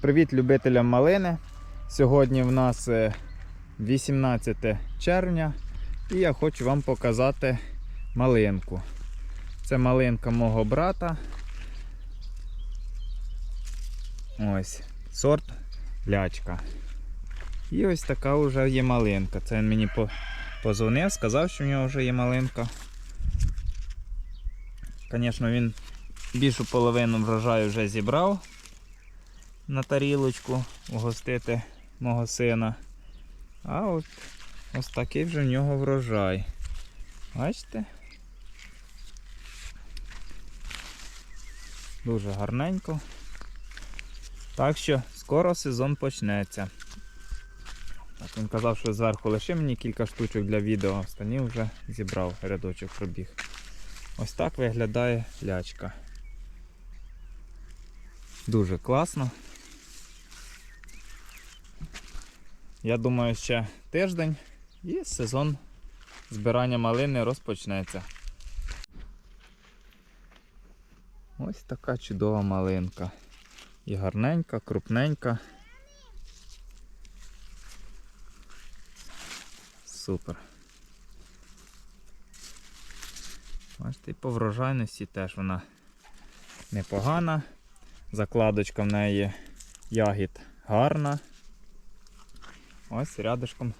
Привіт любителям малини. Сьогодні в нас е, 18 червня і я хочу вам показати малинку. Це малинка мого брата. Ось, сорт лячка. І ось така вже є малинка. Це він мені по- позвонив, сказав, що в нього вже є малинка. Звісно, він більшу половину врожаю вже зібрав на тарілочку угостити мого сина. А от ось такий вже в нього врожай. Бачите? Дуже гарненько. Так що скоро сезон почнеться. Так, він казав, що зверху лише мені кілька штучок для відео, останні вже зібрав рядочок пробіг. Ось так виглядає лячка. Дуже класно. Я думаю, ще тиждень і сезон збирання малини розпочнеться. Ось така чудова малинка. І гарненька, крупненька. Супер. Бачите, і по врожайності теж вона непогана. Закладочка в неї ягід гарна. Ось рядышком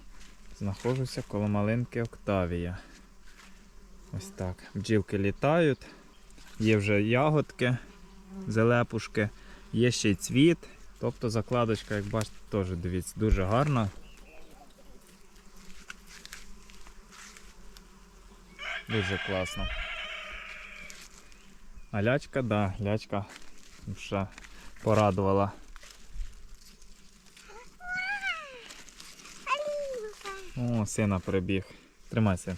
знаходжуся коло малинки Октавія. Ось так. Бджілки літають. Є вже ягодки, зелепушки, є ще й цвіт. Тобто закладочка, як бачите, теж дивіться, дуже гарна. Дуже класно. А лячка, да, лячка вже порадувала. О, сина прибіг. Тримай син.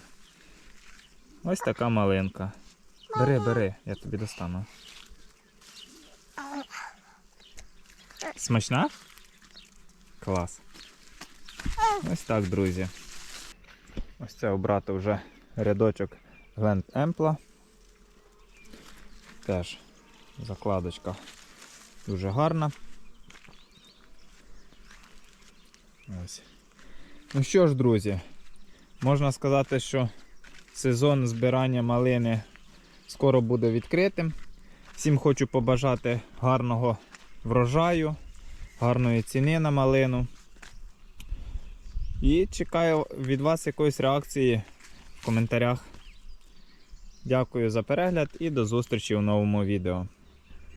Ось така малинка. Бери, бери, я тобі достану. Смачна? Клас. Ось так, друзі. Ось це у брата вже рядочок Гленд Емпла. Теж закладочка дуже гарна. Ось. Ну що ж, друзі, можна сказати, що сезон збирання малини скоро буде відкритим. Всім хочу побажати гарного врожаю, гарної ціни на малину. І чекаю від вас якоїсь реакції в коментарях. Дякую за перегляд і до зустрічі у новому відео.